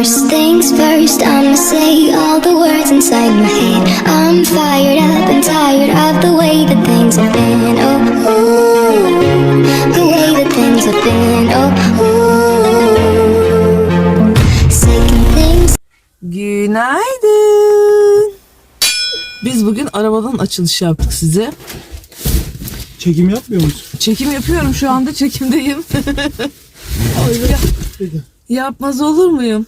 First things first, I'ma say all the words inside my head. I'm fired up and tired of the way that things have been. Oh, ooh, the way that things have been. Oh, ooh. Second things Günaydın. Biz bugün arabadan açılış yaptık size. Çekim yapmıyor musun? Çekim yapıyorum şu anda çekimdeyim. Ya- Yapmaz olur muyum?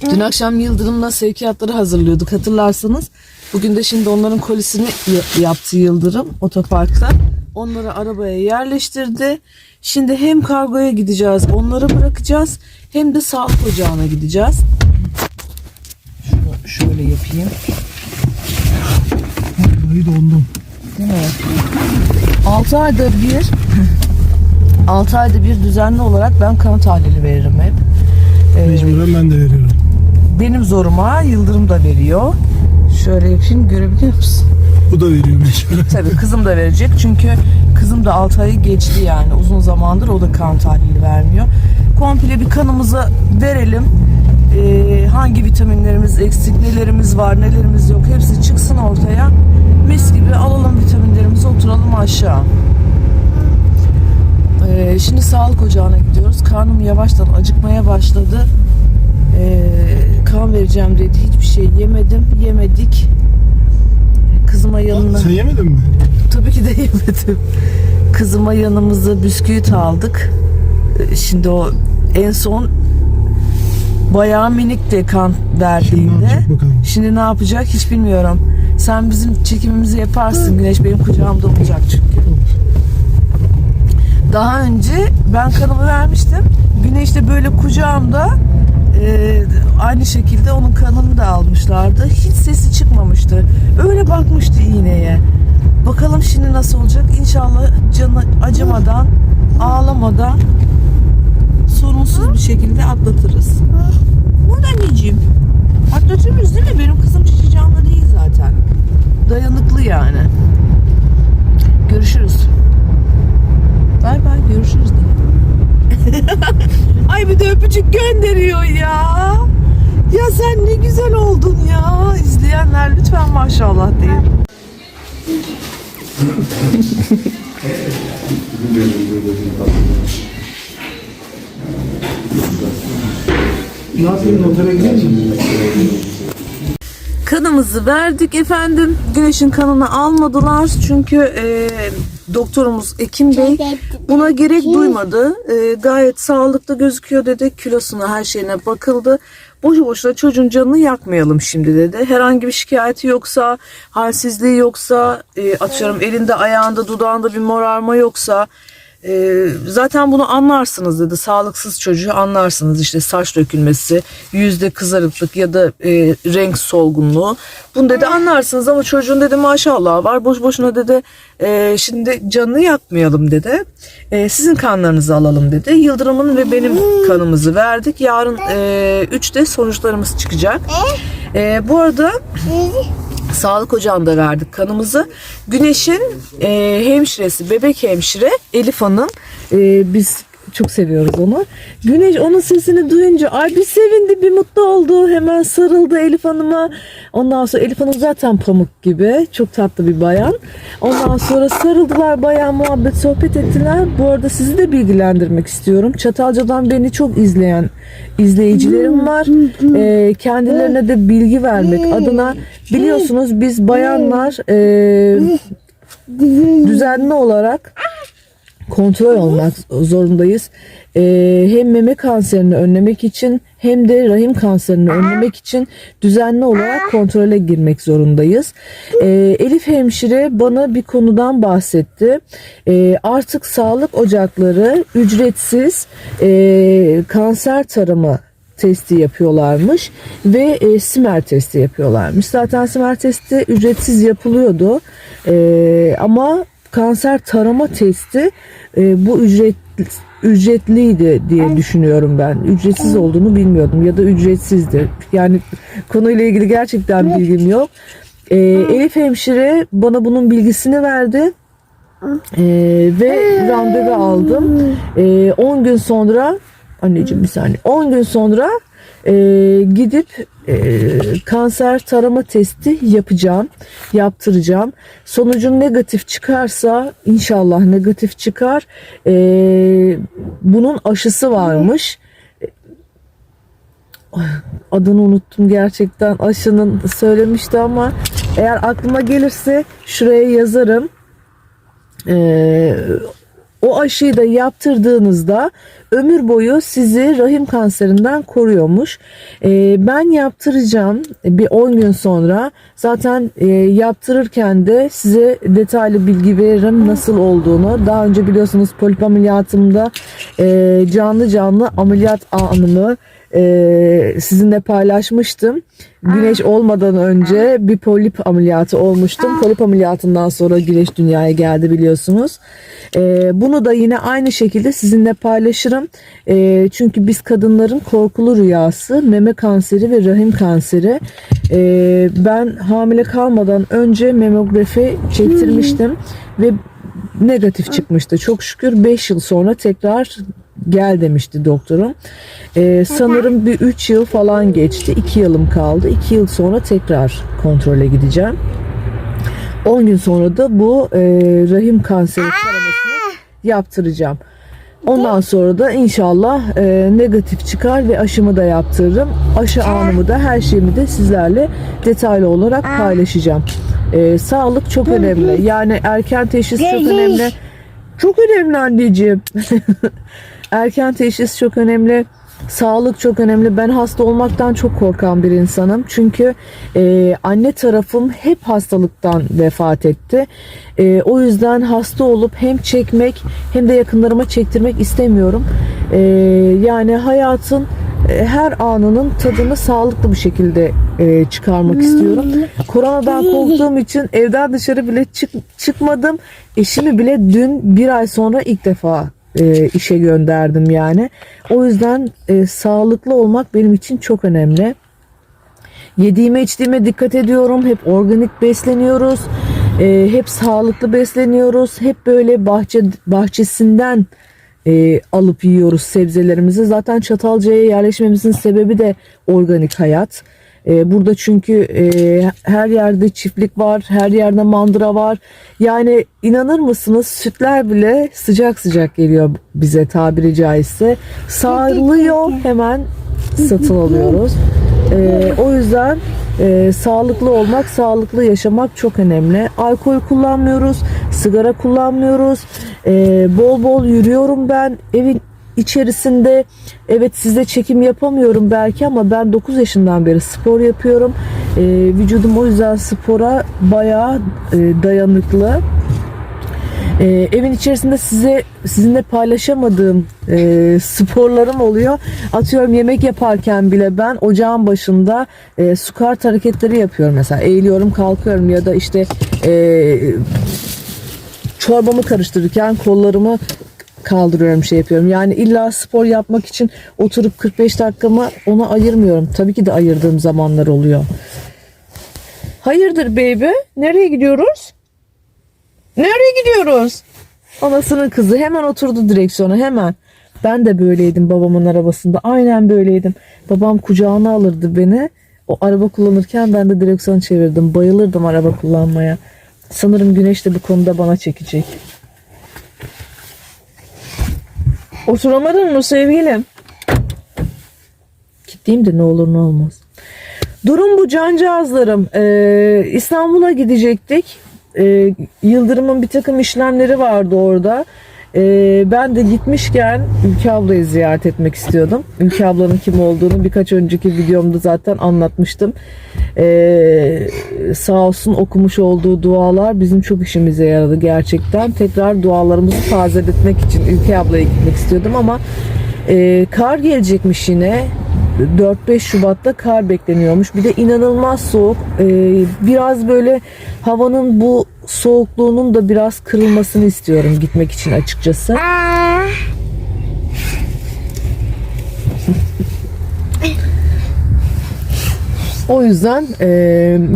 Dün akşam Yıldırım'la sevkiyatları hazırlıyorduk hatırlarsanız. Bugün de şimdi onların kolisini yaptı Yıldırım otoparkta. Onları arabaya yerleştirdi. Şimdi hem kargoya gideceğiz, onları bırakacağız. Hem de sağlık ocağına gideceğiz. Şunu şöyle yapayım. Vallahi dondum. Değil mi? 6 ayda bir 6 ayda bir düzenli olarak ben kan tahlili veririm hep. Ee, Mecburen ben de veriyorum. Benim zoruma Yıldırım da veriyor. Şöyle yapayım görebiliyor musun? Bu da veriyor mecburen. Tabii kızım da verecek çünkü kızım da 6 ayı geçti yani uzun zamandır o da kan tahlili vermiyor. Komple bir kanımızı verelim. Ee, hangi vitaminlerimiz eksik, nelerimiz var, nelerimiz yok hepsi çıksın ortaya. Mis gibi alalım vitaminlerimizi oturalım aşağı. Ee, şimdi sağlık ocağına gidiyoruz. Karnım yavaştan acıkmaya başladı. Ee, kan vereceğim dedi. Hiçbir şey yemedim. Yemedik. Kızıma yanına... Sen yemedin mi? Tabii ki de yemedim. Kızıma yanımıza bisküvit aldık. Ee, Şimdi o en son bayağı minikti kan Şimdi ne verdiğinde. yapacak bakalım. Şimdi ne yapacak hiç bilmiyorum. Sen bizim çekimimizi yaparsın. Güneş benim kucağımda olacak çünkü. Daha önce ben kanımı vermiştim. Güneş de böyle kucağımda e, aynı şekilde onun kanını da almışlardı. Hiç sesi çıkmamıştı. Öyle bakmıştı iğneye. Bakalım şimdi nasıl olacak? İnşallah canı acımadan, ağlamadan sorunsuz bir şekilde atlatırız. Bu da anneciğim. Atlatırız değil mi? Benim kızım çiçi canlı değil zaten. Dayanıklı yani. Görüşürüz. Bay bay görüşürüz de. Ay bir de öpücük gönderiyor ya. Ya sen ne güzel oldun ya. İzleyenler lütfen maşallah deyin. Ne yapayım notere musun? Kanımızı verdik efendim. Güneşin kanını almadılar çünkü e, doktorumuz Ekim Bey buna gerek duymadı. E, gayet sağlıklı gözüküyor dedi. Kilosuna her şeyine bakıldı. Boşu boşuna çocuğun canını yakmayalım şimdi dedi. Herhangi bir şikayeti yoksa, halsizliği yoksa, e, atıyorum elinde ayağında dudağında bir morarma yoksa e, zaten bunu anlarsınız dedi. Sağlıksız çocuğu anlarsınız işte saç dökülmesi, yüzde kızarıklık ya da e, renk solgunluğu. Bunu dedi anlarsınız ama çocuğun dedi maşallah var. Boş boşuna dedi e, şimdi canını yakmayalım dedi. E, sizin kanlarınızı alalım dedi. Yıldırım'ın ve benim kanımızı verdik. Yarın e, 3'te sonuçlarımız çıkacak. E, bu arada Sağlık ocağında verdik kanımızı. Güneş'in e, hemşiresi, bebek hemşire Elif Hanım. E, biz çok seviyoruz onu. Güneş onun sesini duyunca ay bir sevindi, bir mutlu oldu. Hemen sarıldı Elif Hanım'a. Ondan sonra Elif Hanım zaten pamuk gibi. Çok tatlı bir bayan. Ondan sonra sarıldılar, bayağı muhabbet, sohbet ettiler. Bu arada sizi de bilgilendirmek istiyorum. Çatalca'dan beni çok izleyen izleyicilerim var. E, kendilerine de bilgi vermek adına biliyorsunuz biz bayanlar e, düzenli olarak kontrol olmak zorundayız. Ee, hem meme kanserini önlemek için hem de rahim kanserini önlemek için düzenli olarak kontrole girmek zorundayız. Ee, Elif hemşire bana bir konudan bahsetti. Ee, artık sağlık ocakları ücretsiz e, kanser tarımı testi yapıyorlarmış ve e, simer testi yapıyorlarmış. Zaten simer testi ücretsiz yapılıyordu E, ama kanser tarama testi e, bu ücret ücretliydi diye düşünüyorum ben. Ücretsiz olduğunu bilmiyordum ya da ücretsizdi. Yani konuyla ilgili gerçekten bilgim yok. E, Elif hemşire bana bunun bilgisini verdi. E, ve randevu aldım. E, 10 gün sonra anneciğim bir saniye 10 gün sonra e, gidip e, kanser tarama testi yapacağım, yaptıracağım. Sonucun negatif çıkarsa inşallah negatif çıkar. E, bunun aşısı varmış. Adını unuttum gerçekten aşının söylemişti ama eğer aklıma gelirse şuraya yazarım. Ee, o aşıyı da yaptırdığınızda ömür boyu sizi rahim kanserinden koruyormuş. Ee, ben yaptıracağım bir 10 gün sonra. Zaten e, yaptırırken de size detaylı bilgi veririm nasıl olduğunu. Daha önce biliyorsunuz polip ameliyatımda e, canlı canlı ameliyat anımı e, sizinle paylaşmıştım. Güneş olmadan önce bir polip ameliyatı olmuştum. Polip ameliyatından sonra güneş dünyaya geldi biliyorsunuz. E, bunu da yine aynı şekilde sizinle paylaşırım. E, çünkü biz kadınların korkulu rüyası meme kanseri ve rahim kanseri. E, ben hamile kalmadan önce memografi çektirmiştim ve negatif çıkmıştı. Çok şükür 5 yıl sonra tekrar gel demişti doktorum. Ee, sanırım bir 3 yıl falan geçti. 2 yılım kaldı. 2 yıl sonra tekrar kontrole gideceğim. 10 gün sonra da bu e, rahim kanseri taramasını yaptıracağım. Ondan sonra da inşallah e, negatif çıkar ve aşımı da yaptırırım. Aşı anımı da her şeyimi de sizlerle detaylı olarak paylaşacağım. E, sağlık çok önemli. Yani erken teşhis çok önemli. Çok önemli anneciğim. erken teşhis çok önemli. Sağlık çok önemli. Ben hasta olmaktan çok korkan bir insanım. Çünkü e, anne tarafım hep hastalıktan vefat etti. E, o yüzden hasta olup hem çekmek hem de yakınlarıma çektirmek istemiyorum. E, yani hayatın e, her anının tadını sağlıklı bir şekilde e, çıkarmak istiyorum. Koronadan korktuğum için evden dışarı bile çık, çıkmadım. Eşimi bile dün bir ay sonra ilk defa e, işe gönderdim yani. O yüzden e, sağlıklı olmak benim için çok önemli. Yediğime içtiğime dikkat ediyorum. Hep organik besleniyoruz. E, hep sağlıklı besleniyoruz. Hep böyle bahçe bahçesinden e, alıp yiyoruz sebzelerimizi. Zaten Çatalca'ya yerleşmemizin sebebi de organik hayat. E, burada çünkü e, her yerde çiftlik var, her yerde mandıra var. Yani inanır mısınız sütler bile sıcak sıcak geliyor bize tabiri caizse. Sağlıyor hemen satın alıyoruz. E, o yüzden e, sağlıklı olmak, sağlıklı yaşamak çok önemli. Alkol kullanmıyoruz, sigara kullanmıyoruz. E, bol bol yürüyorum ben. Evin içerisinde evet size çekim yapamıyorum belki ama ben 9 yaşından beri spor yapıyorum. E, vücudum o yüzden spora bayağı e, dayanıklı. E, evin içerisinde size sizinle paylaşamadığım e, sporlarım oluyor. Atıyorum yemek yaparken bile ben ocağın başında e, squat hareketleri yapıyorum mesela. Eğiliyorum, kalkıyorum ya da işte e, çorbamı karıştırırken kollarımı kaldırıyorum şey yapıyorum. Yani illa spor yapmak için oturup 45 dakikamı ona ayırmıyorum. Tabii ki de ayırdığım zamanlar oluyor. Hayırdır baby? Nereye gidiyoruz? Nereye gidiyoruz? Anasının kızı hemen oturdu direksiyona hemen. Ben de böyleydim babamın arabasında. Aynen böyleydim. Babam kucağına alırdı beni. O araba kullanırken ben de direksiyonu çevirdim. Bayılırdım araba kullanmaya. Sanırım güneş de bu konuda bana çekecek. Oturamadın mı sevgilim? Gideyim de ne olur ne olmaz. Durum bu cancağızlarım. Ee, İstanbul'a gidecektik. Ee, Yıldırım'ın bir takım işlemleri vardı orada. Ee, ben de gitmişken Ülke ablayı ziyaret etmek istiyordum. Ülke ablanın kim olduğunu birkaç önceki videomda zaten anlatmıştım. Ee, sağ olsun okumuş olduğu dualar bizim çok işimize yaradı gerçekten. Tekrar dualarımızı tazeletmek için Ülke ablaya gitmek istiyordum ama e, kar gelecekmiş yine. 4-5 Şubat'ta kar bekleniyormuş. Bir de inanılmaz soğuk. Ee, biraz böyle havanın bu soğukluğunun da biraz kırılmasını istiyorum gitmek için açıkçası. O yüzden e,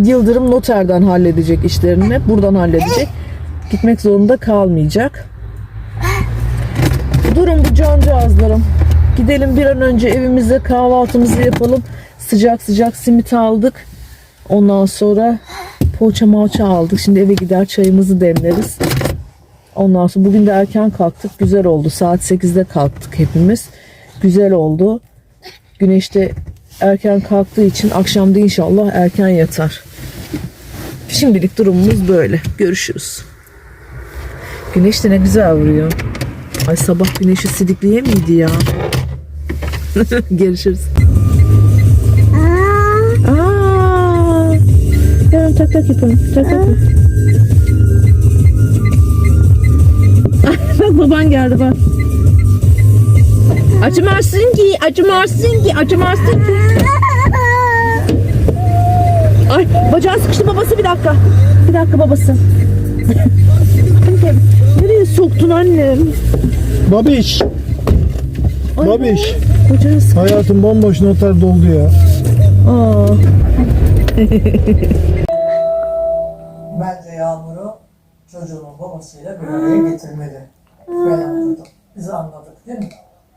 Yıldırım noterden halledecek işlerini. Buradan halledecek. Gitmek zorunda kalmayacak. Durun bu cancağızlarım. Gidelim bir an önce evimize kahvaltımızı yapalım. Sıcak sıcak simit aldık. Ondan sonra poğaça malça aldık. Şimdi eve gider çayımızı demleriz. Ondan sonra bugün de erken kalktık. Güzel oldu. Saat 8'de kalktık hepimiz. Güzel oldu. Güneş de erken kalktığı için akşam da inşallah erken yatar. Şimdilik durumumuz böyle. Görüşürüz. Güneş de ne güzel vuruyor. Ay sabah güneşi sidikliye miydi ya? Görüşürüz. Aa! Yarın tak tak yapalım. Tak tak. yap. bak baban geldi bak. Acımazsın ki, acımazsın ki, acımazsın ki. Ay bacağı sıkıştı babası bir dakika. Bir dakika babası. Nereye soktun annem? Babiş. Babiş. Sık. Hayatım bomboş noter doldu ya. Aa. Bence Yağmur'u çocuğunun babasıyla bir araya getirmeli. Ben anladım. Biz anladık değil mi?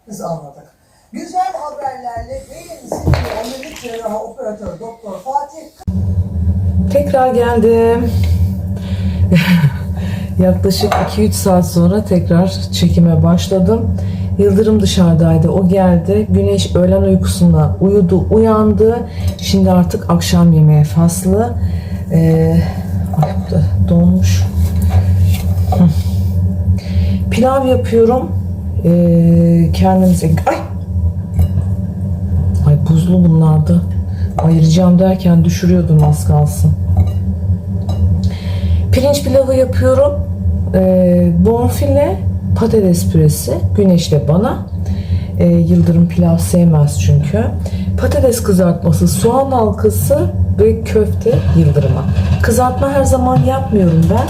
Biz anladık. Güzel haberlerle beyin sinir omurilik cerrahı operatör doktor Fatih Tekrar geldim. Yaklaşık 2-3 saat sonra tekrar çekime başladım. Yıldırım dışarıdaydı. O geldi. Güneş öğlen uykusundan uyudu, uyandı. Şimdi artık akşam yemeği faslı. Ee, ay bu da donmuş. Pilav yapıyorum. Ee, kendimize... Ay! Ay buzlu bunlardı. Ayıracağım derken düşürüyordum az kalsın. Pirinç pilavı yapıyorum. Ee, bonfile, patates püresi. Güneşle bana. Ee, Yıldırım pilav sevmez çünkü. Patates kızartması, soğan halkası ve köfte Yıldırım'a. Kızartma her zaman yapmıyorum ben.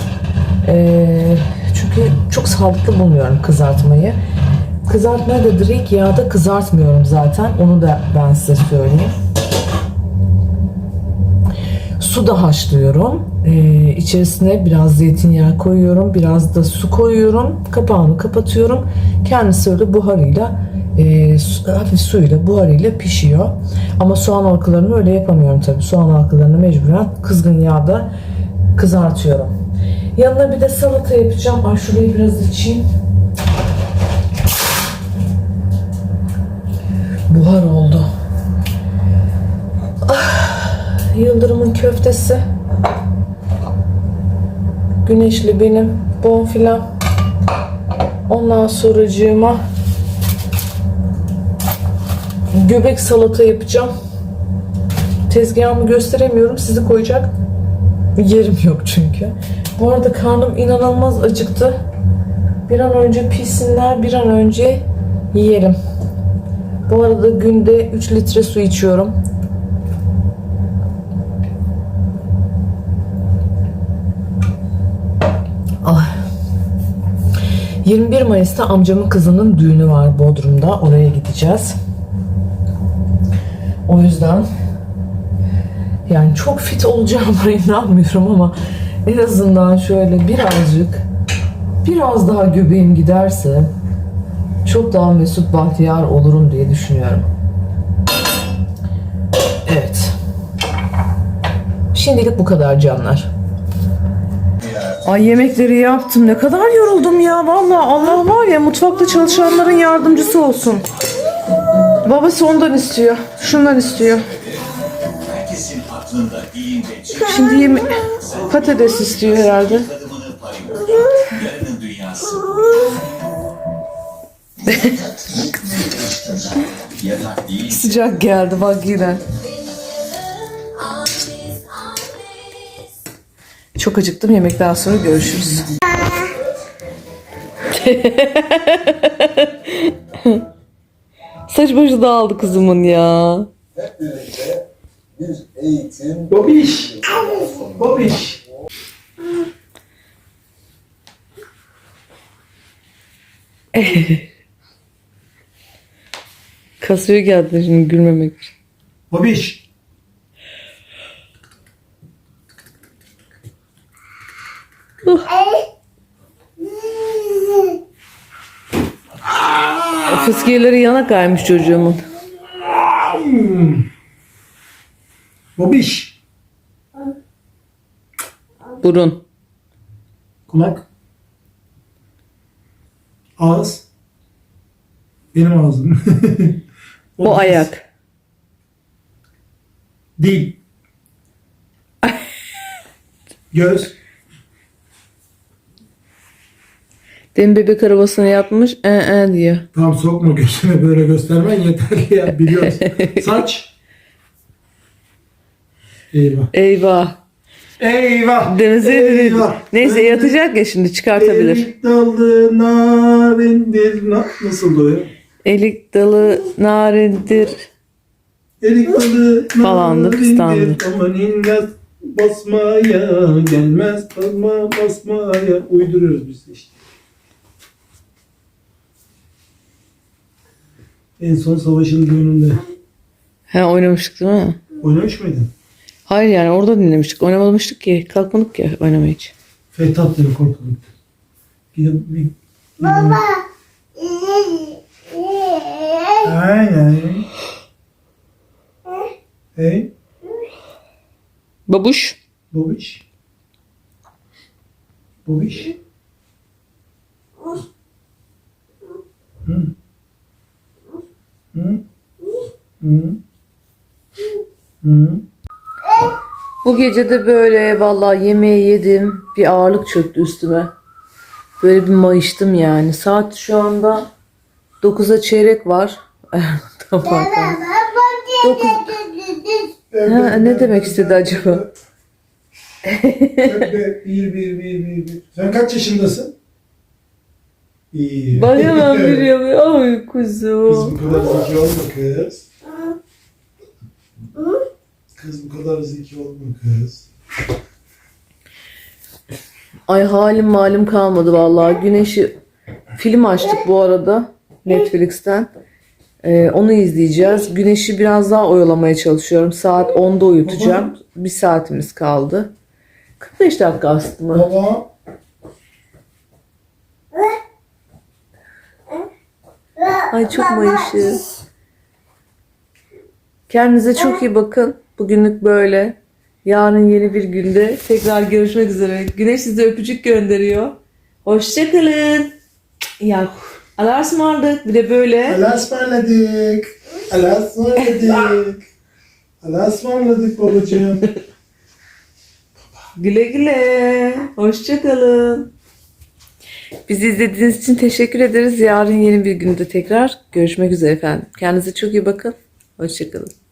Ee, çünkü çok sağlıklı bulmuyorum kızartmayı. Kızartmayı da direkt yağda kızartmıyorum zaten. Onu da ben size söyleyeyim. Su da haşlıyorum. Ee, içerisine biraz zeytinyağı koyuyorum. Biraz da su koyuyorum. Kapağını kapatıyorum. Kendisi öyle buharıyla e, su- hafif suyla buharıyla pişiyor. Ama soğan halkalarını öyle yapamıyorum tabii. Soğan halkalarını mecburen kızgın yağda kızartıyorum. Yanına bir de salata yapacağım. Ay şurayı biraz içeyim. Buhar oldu. Yıldırım'ın köftesi. Güneşli benim bonfilam. Ondan sonracığıma göbek salata yapacağım. Tezgahımı gösteremiyorum. Sizi koyacak yerim yok çünkü. Bu arada karnım inanılmaz acıktı. Bir an önce pişsinler, bir an önce yiyelim. Bu arada günde 3 litre su içiyorum. 21 Mayıs'ta amcamın kızının düğünü var Bodrum'da. Oraya gideceğiz. O yüzden yani çok fit olacağıma inanmıyorum ama en azından şöyle birazcık biraz daha göbeğim giderse çok daha mesut bahtiyar olurum diye düşünüyorum. Evet. Şimdilik bu kadar canlar. Ay yemekleri yaptım. Ne kadar yoruldum ya. Vallahi Allah var ya mutfakta çalışanların yardımcısı olsun. Babası ondan istiyor. Şundan istiyor. Şimdi yeme patates istiyor herhalde. Sıcak geldi bak yine. Çok acıktım. Yemekten sonra görüşürüz. Saç başı dağıldı kızımın ya. Babiş. Babiş. Kasıyor geldi şimdi gülmemek için. Babiş. Fıskiyeleri yana kaymış çocuğumun. Bobiş. Burun. Kulak. Ağız. Benim ağzım. O ayak. Dil. Göz. Demin bebek arabasına yatmış. E e diyor. Tamam sokma gözüne böyle göstermen yeterli ya biliyoruz. Saç. Eyvah. Eyvah. Eyvah. Denize Eyvah. Neyse yatacak ya şimdi çıkartabilir. Erik dalı narindir. Na- Nasıl o ya? Elik dalı narindir. Erik dalı Falandı, fistandı. narindir. Aman inmez basmaya gelmez kalma basmaya. Uyduruyoruz biz işte. En son savaşın düğününde. He oynamıştık değil mi? Oynamış mıydın? Hayır yani orada dinlemiştik. Oynamamıştık ki. Kalkmadık ki oynamaya hiç. Fethat diyor korkuluk. Bir, bir, Baba. Aynen. Hey, Babuş. Bobiş. Bobiş. Bu gece de böyle vallahi yemeği yedim. Bir ağırlık çöktü üstüme. Böyle bir mayıştım yani. Saat şu anda 9'a çeyrek var. tamam. tamam. Dokuz... Ha, ne demek istedi acaba? bir, bir, bir, bir, bir. Sen kaç yaşındasın? İyi. Bak hemen biliyor. Ay Kız kuzum. bu kadar zeki olma kız. Kız bu kadar zeki olma kız. Ay halim malim kalmadı vallahi. Güneşi film açtık bu arada Netflix'ten. Ee, onu izleyeceğiz. Güneşi biraz daha oyalamaya çalışıyorum. Saat 10'da uyutacağım. Bir saatimiz kaldı. 45 dakika aslında. Baba. Ay çok mayışı. Kendinize çok iyi bakın. Bugünlük böyle. Yarın yeni bir günde tekrar görüşmek üzere. Güneş size öpücük gönderiyor. Hoşçakalın. Ya Allah'a ısmarladık. Bir de böyle. Allah'a ısmarladık. Allah'a ısmarladık. Allah'a ısmarladık babacığım. Güle güle. Hoşçakalın. Bizi izlediğiniz için teşekkür ederiz. Yarın yeni bir günde tekrar görüşmek üzere efendim. Kendinize çok iyi bakın. Hoşçakalın.